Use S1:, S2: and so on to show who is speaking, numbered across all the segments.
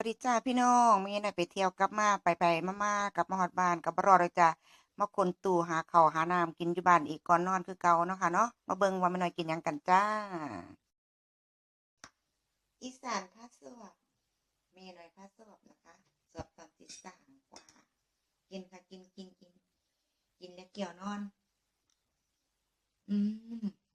S1: สวัสดีจ้าพี่น้องมีหน่ไปเที่ยวกลับมาไปไปมามากับมาฮอดบ้านกับ่รอเลยจ้ามาคนตู่หาเข้าหาน้ำกินอยู่บ้านอีกก่อนนอนคือเก่าเนาะค่ะเนาะมาเบิ่งว่าม่น้อยกินยังกันจ้า อีสานพาสวบมีหน่อยพาสวบนะคะสวบตอนตีสามกว่า กินค่ะกินกินกินกินแล้วเกี่ยวนอน อืม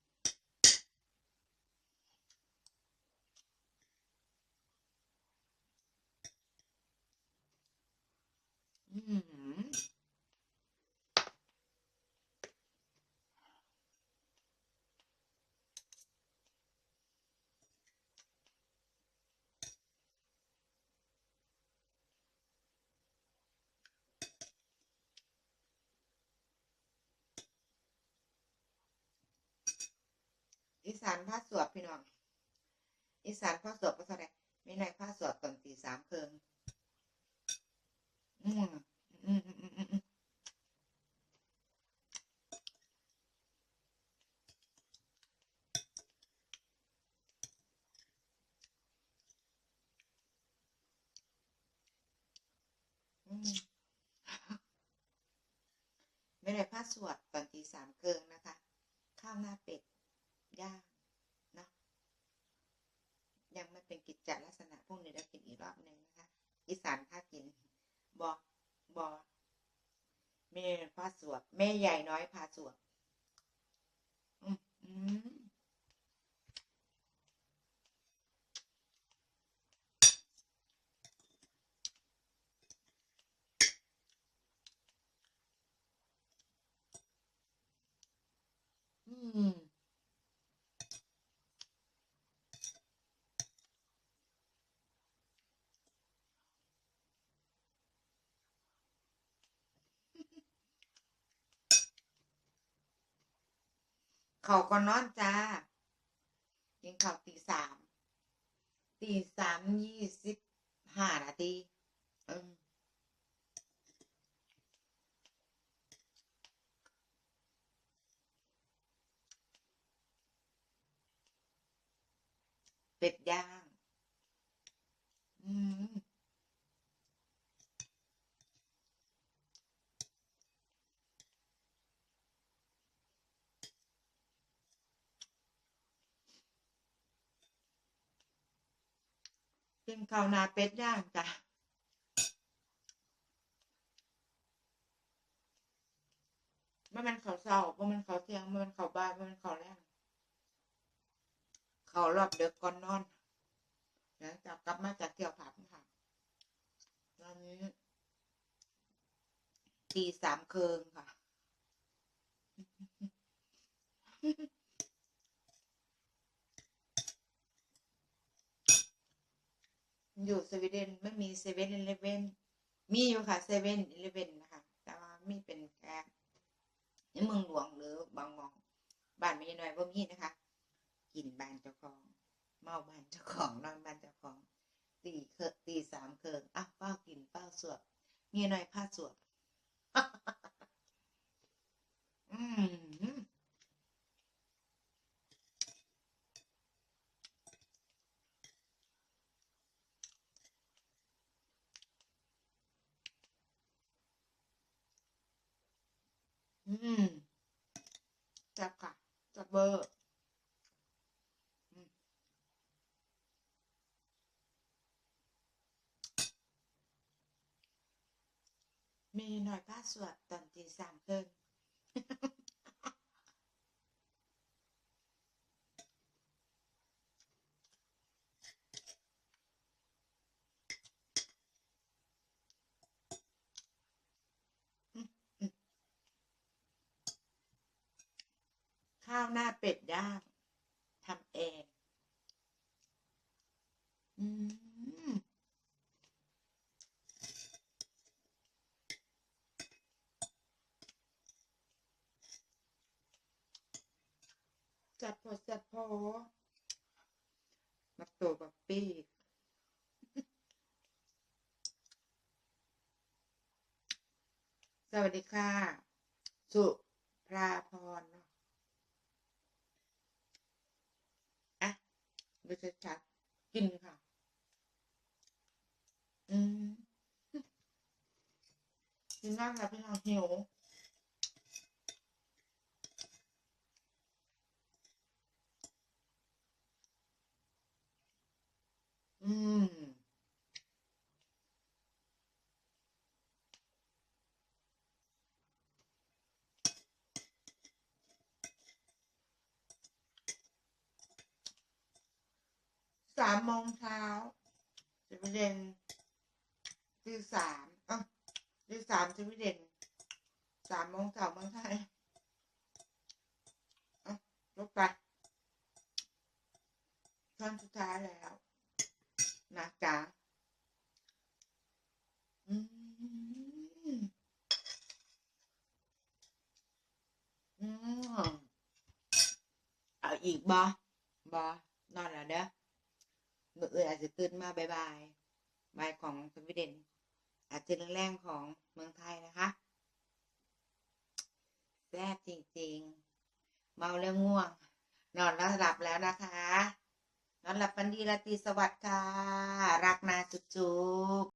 S1: อืม อี สานผ้าสวบพี่น้อง อีสานผ้าสวบก็เท่าไหร่ไม่ในผ้าสวบตอนตีสามเคิงอืมอืมอืมอืมอืมไม่ได้ผ้าสวดตอนตีสามเคิงนะคะ ข้าวหน้าเป็ดย่าง ยังไม่เป็นกิจจลักษณะพวกนี้เดี๋ยวกินอีกรอบหนึ่งนะคะ อีสานพากินบอบอแม่พาสวดแม่ใหญ่น้อยพาสวดอืมอืมอืม เขาก็นอนจ้ากินข้าวตีสามตีสามยี่สิบห้านาทีเออเป็ดย่าง อืม กินข้าวนาเป็ดย่างจ้ะไม่มันข้าวเช้าเพราะมันข้าวเที่ยงไม่มันข้าวบ่ายไม่มันข้าวแรงข้าวรอบเด็กก่อนนอนหลังจากกลับมาจากเที่ยวผับค่ะตอนนี้ตีสามเคิงค่ะ อยู่ส วีเดนไม่มีเซเว่นอีเลฟเว่นมีอยู่ค่ะเซเว่นอีเลฟเว่นนะคะ แต่ว่ามีเป็นแค่ในเมืองหลวงหรือบางมองบ้านไม่น้อยว่ามีนะคะ กินบ้านเจ้าของ เมาบ้านเจ้าของนอนบ้านเจ้าของ ตีเคอตีสามเคิงอะเป้ากินเป้าสวดมีน้อยผ้าสวดอืม อืมจับค่ะ จับเบอร์มมีหน่อยผ้าสวดตอนตีสามเกิน ข้าวหน้า เป็ดย่างทำเองอืมจัดพอจัดพอมาโตบักปี้สวัสดีค่ะ สุพราพร ชัดๆกินค่ะ อืมกินมากค่ะพี่น้องหิวามโมงเช้าสวีเดนตีสามอะตีสามสวีเดนสามโมงเช้าเมืองไทยอะลบไปช่วงสุดท้ายแล้วนะจ๊ะอืมอืมเอาอีกบอบอนอนแล้วเด้อ มื่ออื่นอาจจะตื่นมาบายบายบายของสวีเดน อาจจะแรงๆของเมืองไทยนะคะแซ่บจริงๆ เมาแล้วง่วง นอนแล้วหลับแล้วนะคะ นอนหลับฝันดีราตรีสวัสดิ์ค่ะ รักนาจุ๊บ